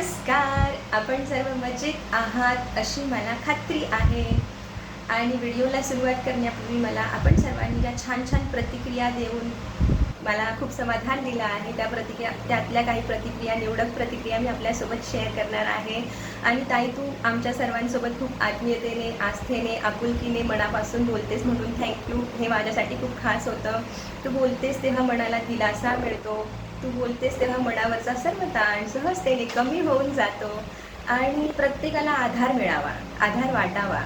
नमस्कार. आपण सर्व मजेत आहात अशी मला खात्री आहे. आणि व्हिडिओला सुरुवात करण्यापूर्वी मला आपण सर्वांनी ज्या छान छान प्रतिक्रिया देऊन मला खूप समाधान दिलं आहे त्या प्रतिक्रिया त्यातल्या काही प्रतिक्रिया निवडक प्रतिक्रिया मी आपल्यासोबत शेअर करणार आहे. आणि ताई तू आमच्या सर्वांसोबत खूप आत्मीयतेने आस्थेने आपुलकीने मनापासून बोलतेस म्हणून थँक्यू हे माझ्यासाठी खूप खास होतं. तू बोलतेस तेव्हा मनाला दिलासा मिळतो. तू बोलतेस तेव्हा मनावरचा सर्व ताण सहजतेने कमी होऊन जातो आणि प्रत्येकाला आधार मिळावा आधार वाटावा.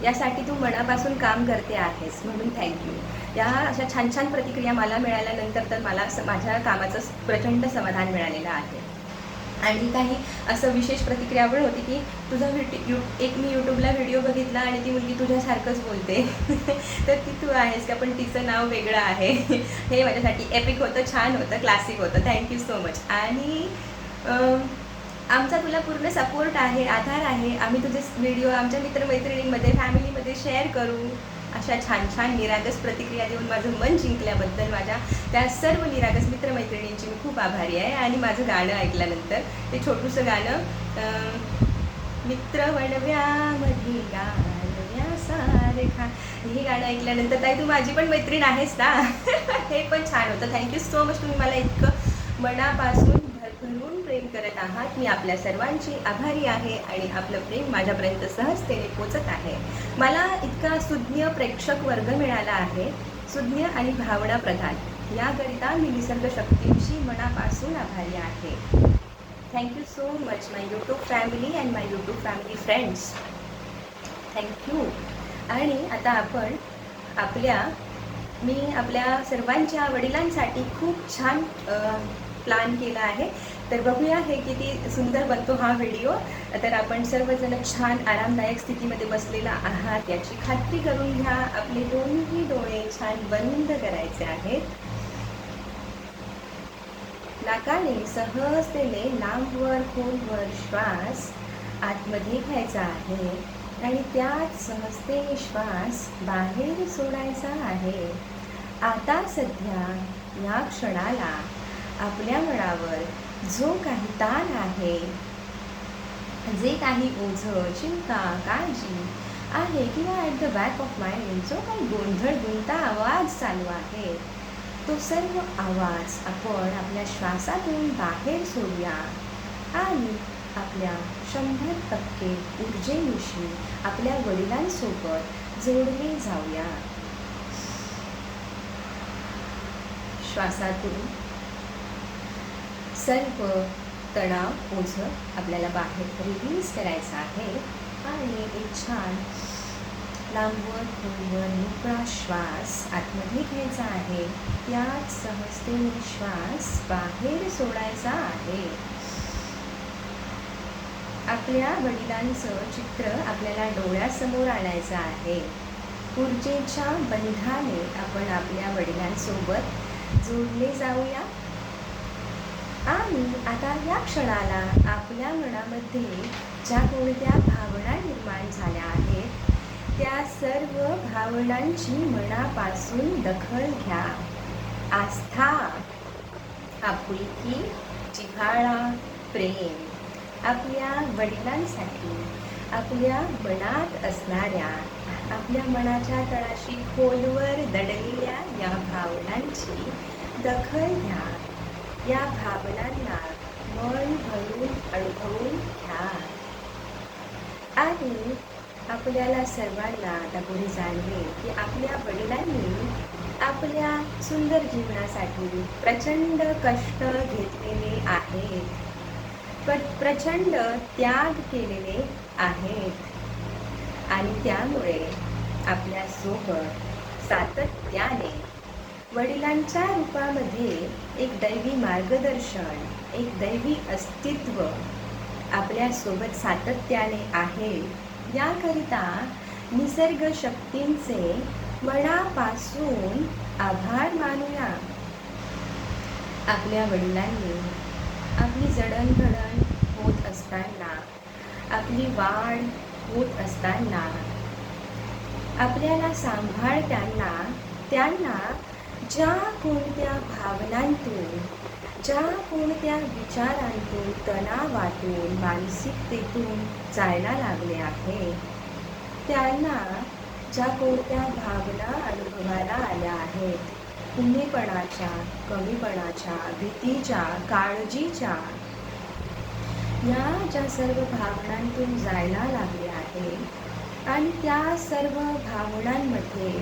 यासाठी तू मनापासून काम करते आहेस म्हणून थँक्यू या अशा छान छान प्रतिक्रिया मला मिळाल्यानंतर तर मला माझ्या कामाचं प्रचंड समाधान मिळालेलं आहे. आणि काही असं विशेष प्रतिक्रिया पण होती की तुझा व्हिडिओ यू एक मी यूट्यूबला व्हिडिओ बघितला आणि ती मुलगी तुझ्यासारखंच बोलते. तर ती तू आहेस का? पण तिचं नाव वेगळं आहे. हे माझ्यासाठी एपिक होतं छान होतं क्लासिक होतं. थँक्यू सो मच आणि आमचा तुला पूर्ण सपोर्ट आहे आधार आहे. आम्ही तुझे व्हिडिओ आमच्या मित्रमैत्रिणींमध्ये फॅमिलीमध्ये शेअर करू. अशा छान छान निरागस प्रतिक्रिया देऊन माझं मन जिंकल्याबद्दल माझ्या त्या सर्व निरागस मित्रमैत्रिणींची मी खूप आभारी आहे आणि माझं गाणं ऐकल्यानंतर ते छोटूसं गाणं अं, मित्र वणव्यामध्ये गाणव्यासारखा हे गाणं ऐकल्यानंतर ताई तू माझी पण मैत्रीण आहेस ना? हे पण छान होतं. थँक्यू सो मच तुम्ही मला इतकं मनापासून भरभरून करत आहात. मी आपल्या सर्वांची आभारी आहे आणि आपलं प्रेम माझ्यापर्यंत सहजतेने पोचत आहे. मला इतका सुज्ञ प्रेक्षक वर्ग मिळाला आहे. सुज्ञ आणि भावना प्रधान. याकरिता मी निसर्ग शक्तींशी मनापासून आभारी आहे. Thank you so much my YouTube family and my YouTube family friends thank you आणि आता आपण आपल्या मी आपल्या सर्वांच्या वडिलांसाठी खूप छान प्लान केला आहे. तर बघूया हे किती सुंदर बनतो हा व्हिडिओ. तर आपण सर्वजण छान आरामदायक स्थितीमध्ये बसलेला आहात. याची खात्री करून घ्या आपले दोन्ही डोळे छान बंद करायचे आहेत. नाकाने सहजतेने लांबवर खोलवर श्वास आतमध्ये घ्यायचा आहे आणि त्यात सहजतेने श्वास बाहेर सोडायचा आहे. आता सध्या या क्षणाला आपल्या मनावर जो काही ताण आहे जे काही ओझं चिंता काळजी आहे किंवा at the back of mind जो काही गोंधळ गुंता आवाज चालू आहे तो सर्व आवाज आपण आपल्या श्वासातून बाहेर सोडूया आणि आपल्या शंभर टक्के ऊर्जेनिशी आपल्या वडिलांसोबत जोडले जाऊया. श्वासातून सर्व तणाव ओझं आपल्याला बाहेर रिलीज करायचं आहे. आणि एक छान लांबवर खोलवर मोकळा श्वास आतमध्ये घ्यायचा आहे. त्यात सहजतेने श्वास बाहेर सोडायचा आहे. आपल्या वडिलांचं चित्र आपल्याला डोळ्यासमोर आणायचं आहे. ऊर्जेच्या बंधाने आपण आपल्या वडिलांसोबत जोडले जाऊया. आणि आता या क्षणाला आपल्या मनामध्ये ज्या कोणत्या भावना निर्माण झाल्या आहेत त्या सर्व भावनांची मनापासून दखल घ्या. आस्था आपुलकी जिव्हाळा प्रेम आपल्या वडिलांसाठी आपल्या मनात असणाऱ्या आपल्या मनाच्या तळाशी खोलवर दडलेल्या या भावनांची दखल घ्या. या भावनांना मन भरून अनुभवून घ्या. आणि आपल्याला सर्वांना आता पुढे जाणवे की आपल्या वडिलांनी आपल्या सुंदर जीवनासाठी प्रचंड कष्ट घेतलेले आहेत. प्रचंड त्याग केलेले आहेत. आणि त्यामुळे आपल्यासोबत सातत्याने वडिलांच्या रूपामध्ये एक दैवी मार्गदर्शन एक दैवी अस्तित्व आपल्यासोबत सातत्याने आहे. याकरिता निसर्ग शक्तींचे मनापासून आभार मानूया. आपल्या वडिलांनी आपली जडणघडण होत असताना आपली वाढ होत असताना आपल्याला सांभाळताना त्यांना ज्या कोणत्या भावनांतून ज्या कोणत्या विचारांतून तणावातून मानसिकतेतून जायला लागले आहे त्यांना ज्या कोणत्या भावना अनुभवायला आल्या आहेत कुणीपणाच्या कमीपणाच्या भीतीच्या काळजीच्या या ज्या सर्व भावनांतून जायला लागले आहे आणि त्या सर्व भावनांमध्ये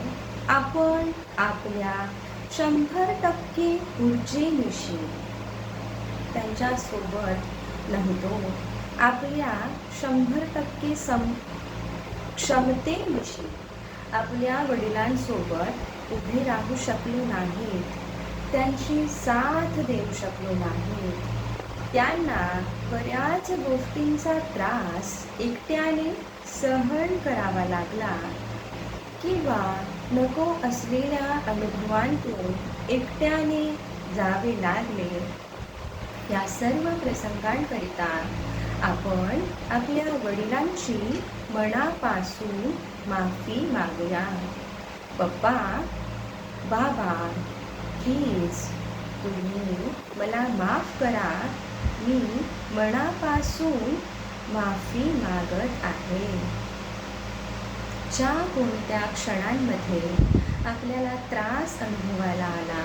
आपण आपल्या शंभर टक्के ऊर्जेनिशी त्यांच्यासोबत नव्हतो आपल्या शंभर टक्के सम क्षमतेनिशी आपल्या वडिलांसोबत उभे राहू शकलो नाहीत. त्यांची साथ देऊ शकलो नाहीत. त्यांना बऱ्याच गोष्टींचा त्रास एकट्याने सहन करावा लागला किंवा नको असलेल्या अनुभवांतून एकट्याने जावे लागले. या सर्व प्रसंगांकरिता आपण आपल्या वडिलांची मनापासून माफी मागूया. पप्पा बाबा प्लीज तुम्ही मला माफ करा. मी मनापासून माफी मागत आहे. ज्या कोणत्या क्षणांमध्ये आपल्याला त्रास अनुभवायला आला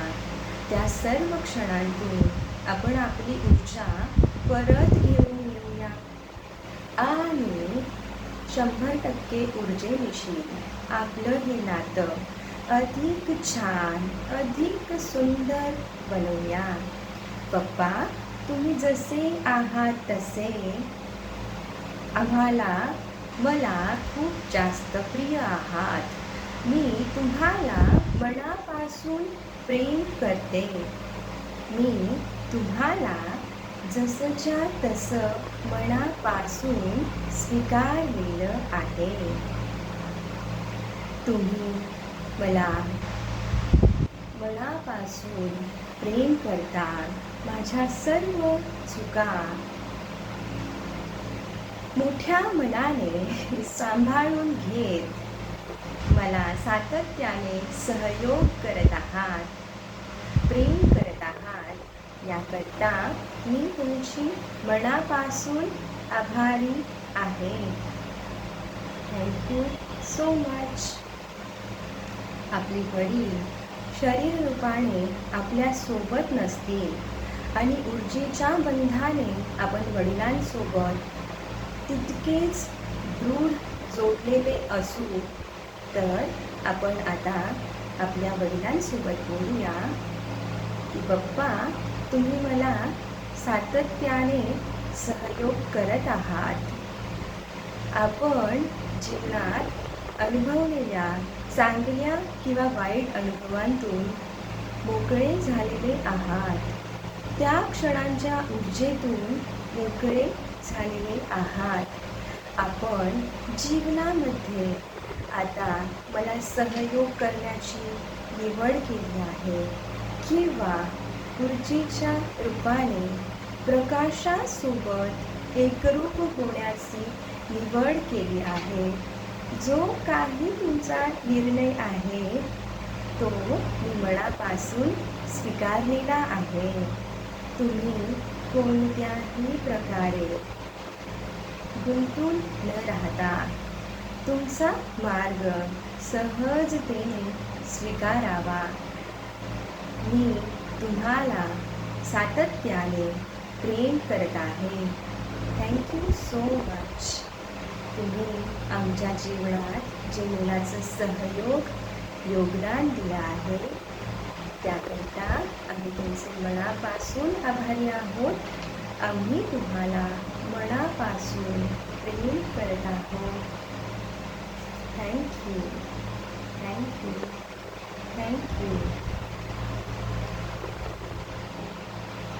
त्या सर्व क्षणांतून आपण आपली ऊर्जा परत घेऊन येऊया. आणि शंभर टक्के ऊर्जेविषयी आपलं हे नातं अधिक छान अधिक सुंदर बनवूया. पप्पा तुम्ही जसे आहात तसे आम्हाला मला खूप जास्त प्रिय आहात. मी तुम्हाला मनापासून प्रेम करते. मी तुम्हाला जसंच्या तसं मनापासून स्वीकारलेलं आहे. तुम्ही मला मनापासून प्रेम करता. माझ्या सर्व चुका मोठ्या मनाने सांभाळून घेत मला सातत्याने सहयोग करत आहात प्रेम करत आहात याकरता मी तुमची मनापासून आभारी आहे. थँक्यू सो मच आपली वडील शरीर रूपाने आपल्यासोबत नसतील आणि ऊर्जेच्या बंधाने आपण वडिलांसोबत तितकेच दृढ जोडलेले असू तर आपण आता आपल्या वडिलांसोबत बोलूया की पप्पा तुम्ही मला सातत्याने सहयोग करत आहात. आपण जीवनात अनुभवलेल्या चांगल्या किंवा वाईट अनुभवांतून मोकळे झालेले आहात. त्या क्षणांच्या ऊर्जेतून मोकळे झालेले आहात आपण जीवनामध्ये आता मला सहयोग करण्याची निवड केली आहे किंवा ऊर्जेच्या रूपाने प्रकाशासोबत एकरूप होण्याची निवड केली आहे. जो काही तुमचा निर्णय आहे तो मी मनापासून स्वीकारलेला आहे. तुम्ही कोणत्याही प्रकारे गुंतून न राहता. तुमचा मार्ग सहजतेने स्वीकारावा. मी तुम्हाला सातत्याने प्रेम करत आहे. थँक्यू सो मच तुम्ही आमच्या जीवनात जे मुलाचं सहयोग योगदान दिलं आहे त्याकरिता आम्ही तुमचे मनापासून आभारी आहोत. आम्ही तुम्हाला मनापासून प्रेम करत आहोत. Thank you thank you thank you